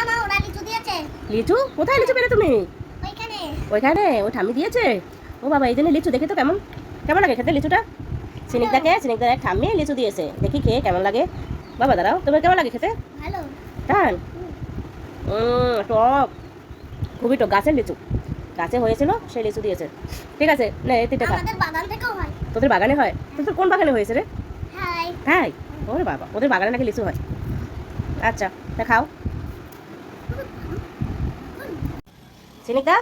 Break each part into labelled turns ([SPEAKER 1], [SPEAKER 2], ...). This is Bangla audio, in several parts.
[SPEAKER 1] ওরা লিচু দিয়েছে।
[SPEAKER 2] লিচু? কোথায় লিচু পেলে তুমি?
[SPEAKER 1] ওইখানে।
[SPEAKER 2] ওইখানে? ও ঠাম্মি দিয়েছে? ও বাবা এই জন্য লিচু দেখি তো কেমন কেমন লাগে খেতে লিচুটা? সিনিকদাকে সিনিকদার এক ঠাম্মি লিচু দিয়েছে। দেখি খেয়ে কেমন লাগে। বাবা দাঁড়াও তোমার কেমন লাগে খেতে?
[SPEAKER 1] ভালো।
[SPEAKER 2] টান টক। খুবই টক গাছের লিচু। গাছে হয়েছিল সে লিচু দিয়েছে। ঠিক আছে নে এই তিনটে তোদের বাগানে হয়? তোদের কোন বাগানে হয়েছে রে? হ্যাঁ ওরে বাবা ওদের বাগানে নাকি লিচু হয়। আচ্ছা তা খাও। সিনিকা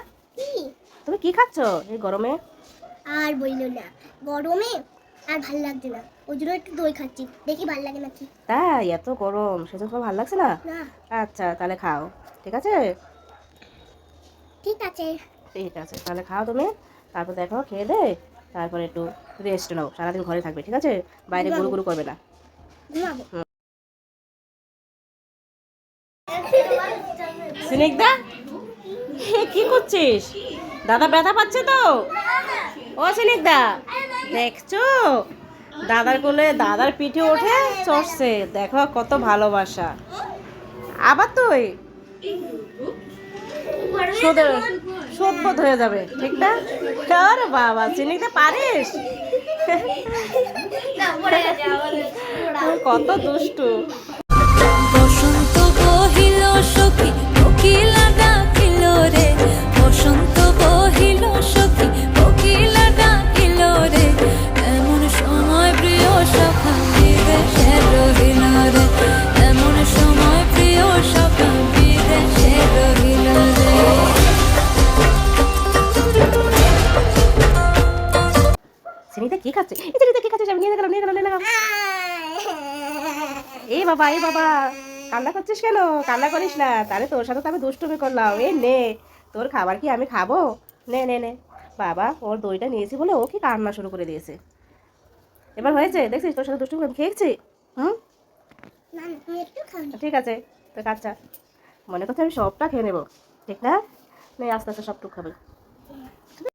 [SPEAKER 2] তুমি কি খাচ্ছ এই গরমে?
[SPEAKER 1] আর বইলো না গরমে আর ভালো লাগছে না। ওই জন্য একটু দই খাচ্ছি দেখি ভালো লাগে নাকি।
[SPEAKER 2] তাই এত গরম সেজন্য তোমার ভালো লাগছে না? আচ্ছা তাহলে খাও ঠিক আছে?
[SPEAKER 1] ঠিক আছে।
[SPEAKER 2] ঠিক আছে তাহলে খাও তুমি তারপর দেখো খেয়ে দে তারপরে একটু রেস্ট নাও সারাদিন ঘরে থাকবে ঠিক আছে? বাইরে গুরু গুরু করবে না। সিনিকদা? কি করছিস? দাদা ব্যথা পাচ্ছে তো? ও সিনিকদা দেখছ? দাদার কোলে দাদার পিঠে ওঠে চড়ছে। দেখো কত ভালোবাসা। আবার তুই? সোদবোধ হয়ে যাবে ঠিক না? আরে বাবা চিনিতে পারিস? কত দুষ্টু। কি খাচ্ছে এই চিনিতে কি খাচ্ছে আমি নিয়ে গেলাম নিয়ে গেলাম নিয়ে গেলাম। এই বাবা এই বাবা কান্না করছিস কেন? কান্না করিস না। তাহলে তোর সাথে তো আমি দুষ্টুমি করলাম। এই নে তোর খাবার কি আমি খাব? নে নে নে। বাবা ওর দইটা নিয়েছি বলে ও কি কান্না শুরু করে দিয়েছে। এবার হয়েছে? দেখছিস তোর সাথে দুষ্টুমি আমি খেয়েছি? হুম? ঠিক আছে তো কাচ্চা মনে করছে আমি সবটা খেয়ে নেব। ঠিক না? নে আস্তে আস্তে সবটুকু খাবে।